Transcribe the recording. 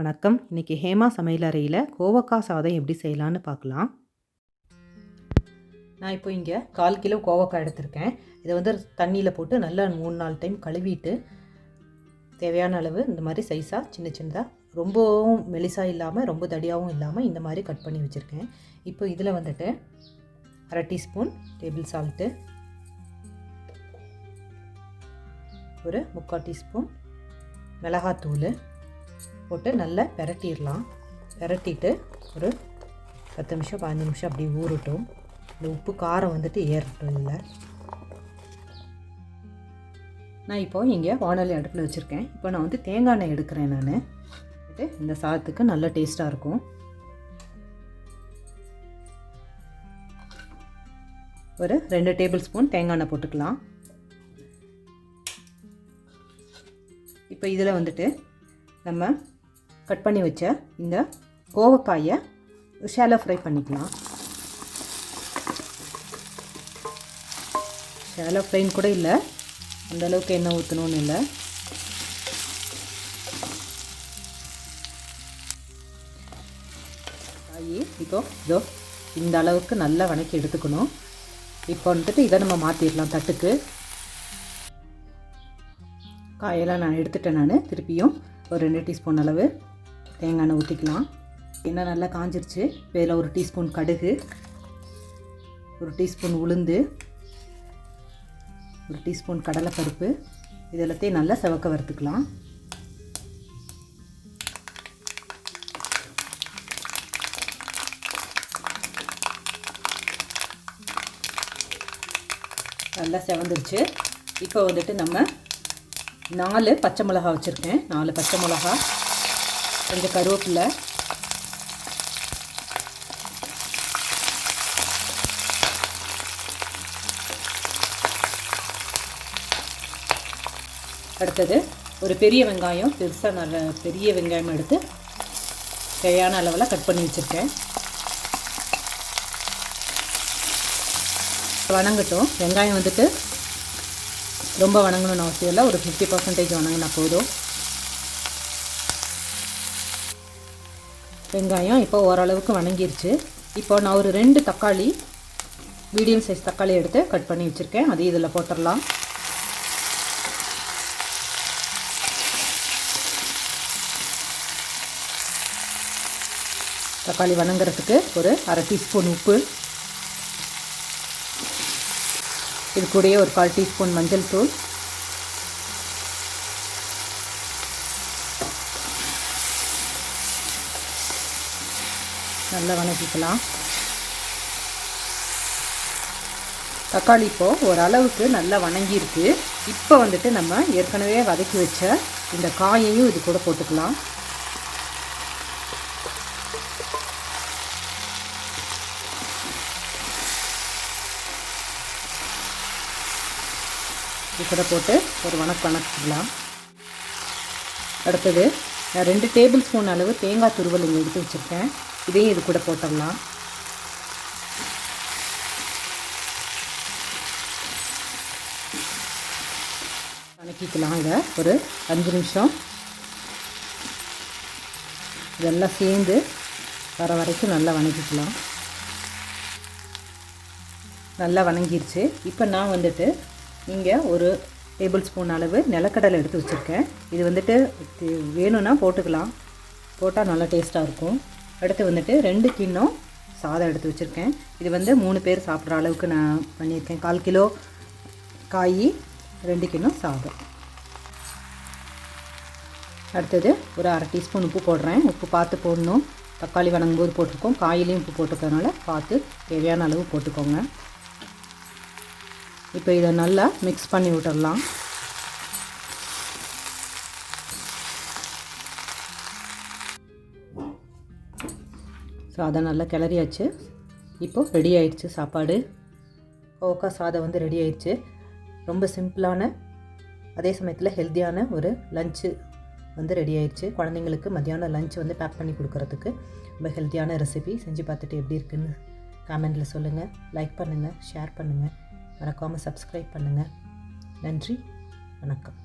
வணக்கம். இன்றைக்கி ஹேமா சமையலறையில் கோவக்காய் சாதம் எப்படி செய்யலான்னு பார்க்கலாம். நான் இப்போ இங்கே கால் கிலோ கோவக்காய் எடுத்திருக்கேன். இதை வந்து தண்ணியில் போட்டு நல்லா மூணு நாலு டைம் கழுவிட்டு தேவையான அளவு இந்த மாதிரி சைஸாக சின்ன சின்னதாக ரொம்பவும் மெலிசாக இல்லாமல் ரொம்ப தடியாகவும் இல்லாமல் இந்த மாதிரி கட் பண்ணி வச்சுருக்கேன். இப்போ இதில் வந்துட்டு அரை டீஸ்பூன் டேபிள் சால்ட்டு ஒரு முக்கால் டீஸ்பூன் மிளகாத்தூள் போட்டு நல்லா பெரட்டிடலாம். பெரட்டிட்டு ஒரு பத்து நிமிஷம் பதினஞ்சு நிமிஷம் அப்படி ஊறட்டும். இந்த உப்பு காரம் வந்துட்டு ஏறட்டும் இல்லை நான் இப்போ இங்கே வானொலி அடுப்பில் வச்சுருக்கேன். இப்போ நான் வந்து தேங்காய் எண்ணெய் எடுக்கிறேன் நான். இந்த சாதத்துக்கு நல்ல டேஸ்ட்டாக இருக்கும். ஒரு ரெண்டு டேபிள் ஸ்பூன் தேங்காய் எண்ணெய் போட்டுக்கலாம். இப்போ இதில் வந்துட்டு நம்ம கட் பண்ணி வச்ச இந்த கோவக்காயை ஷேலோ ஃப்ரை பண்ணிக்கலாம். ஷேலோ ஃப்ரைன்னு கூட இல்லை. அந்தளவுக்கு எண்ணெய் ஊற்றணும்னு இல்லை. காய் இப்போ இதோ இந்த அளவுக்கு நல்லா வணக்கி எடுத்துக்கணும். இப்போ வந்துட்டு இதை நம்ம மாற்றிடலாம் தட்டுக்கு. காயெல்லாம் நான் எடுத்துட்டேன் நான். திருப்பியும் ஒரு ரெண்டு டீஸ்பூன் அளவு. தேங்காய் எண்ணெய் ஊற்றிக்கலாம் எண்ணெய் நல்லா காஞ்சிருச்சு. இதில் ஒரு டீஸ்பூன் கடுகு ஒரு டீஸ்பூன் உளுந்து ஒரு டீஸ்பூன் கடலைப்பருப்பு. இது எல்லாத்தையும் நல்லா செவக்க வறுத்துக்கலாம். நல்லா செவந்துருச்சு. இப்போ வந்துட்டு நம்ம நாலு பச்சை மிளகா வச்சுருக்கேன். நாலு பச்சை மிளகா கொஞ்சம் கருவேப்பிலை அடுத்தது ஒரு பெரிய வெங்காயம் பெருசாக நல்ல பெரிய வெங்காயம் எடுத்து தேவையான அளவில் கட் பண்ணி வச்சுருக்கேன். வணங்கட்டும். வெங்காயம் வந்துட்டு ரொம்ப வணங்கணும்னு அவசியம் இல்லை. ஒரு ஃபிஃப்டி பர்சன்டேஜ் வணங்கினா போதும். வெங்காயம் இப்போ ஓரளவுக்கு வணங்கிருச்சு. இப்போ நான் ஒரு ரெண்டு தக்காளி மீடியம் சைஸ் தக்காளி எடுத்து கட் பண்ணி வச்சுருக்கேன். அதையும் இதில் போட்டுடலாம் தக்காளி வணங்குறதுக்கு ஒரு அரை டீஸ்பூன் உப்பு. இது கூடயே ஒரு கால் டீஸ்பூன் மஞ்சள் தூள். நல்லா வணக்கிக்கலாம். தக்காளி இப்போது ஓரளவுக்கு நல்லா வணங்கியிருக்கு. இப்போ வந்துட்டு நம்ம ஏற்கனவே வதக்கி வச்ச இந்த காயையும் இது கூட போட்டுக்கலாம். இது கூட போட்டு ஒரு வணக்கம் வணக்கிக்கலாம். அடுத்தது நான் ரெண்டு டேபிள் ஸ்பூன் அளவு தேங்காய் துருவல் இங்கே எடுத்து வச்சுருக்கேன். இதையும் இது கூட போட்டோம்னா. வணக்கிக்கலாம் இதை ஒரு அஞ்சு நிமிஷம். இதெல்லாம் சேர்ந்து வர வரைக்கும் நல்லா வணக்கிக்கலாம். நல்லா வணங்கிருச்சு. இப்போ நான் வந்துட்டு இங்கே ஒரு டேபிள் ஸ்பூன் அளவு நிலக்கடலை எடுத்து வச்சுருக்கேன். இது வந்துட்டு வேணும்னா போட்டுக்கலாம். போட்டால் நல்லா டேஸ்ட்டாக இருக்கும். அடுத்து வந்துட்டு ரெண்டு கிண்ணம் சாதம் எடுத்து வச்சுருக்கேன். இது வந்து மூணு பேர் சாப்பிட்ற அளவுக்கு நான் பண்ணியிருக்கேன். கால் கிலோ காய் ரெண்டு கிண்ணம் சாதம். அடுத்தது ஒரு அரை டீஸ்பூன் உப்பு போடுறேன். உப்பு பார்த்து போடணும். தக்காளி வணங்கும்போது போட்டிருக்கோம். காயிலையும் உப்பு போட்டுக்கிறதுனால பார்த்து தேவையான அளவு போட்டுக்கோங்க. இப்போ இதை நல்லா மிக்ஸ் பண்ணி விட்டுடலாம். ஸோ அதை நல்லா கிளறியாச்சு. இப்போது ரெடி ஆயிடுச்சு சாப்பாடு. ஓக்கா சாதம் வந்து ரெடி ஆயிடுச்சு. ரொம்ப சிம்பிளான அதே சமயத்தில் ஹெல்த்தியான ஒரு லஞ்சு வந்து ரெடி ஆயிடுச்சு. குழந்தைங்களுக்கு மத்தியானம் லஞ்ச் வந்து பேக் பண்ணி கொடுக்குறதுக்கு ரொம்ப ஹெல்த்தியான ரெசிபி செஞ்சு பார்த்துட்டு எப்படி இருக்குன்னு கமெண்டில் சொல்லுங்கள் லைக் பண்ணுங்கள் ஷேர் பண்ணுங்கள் மறக்காமல் சப்ஸ்கிரைப் பண்ணுங்கள் நன்றி வணக்கம்.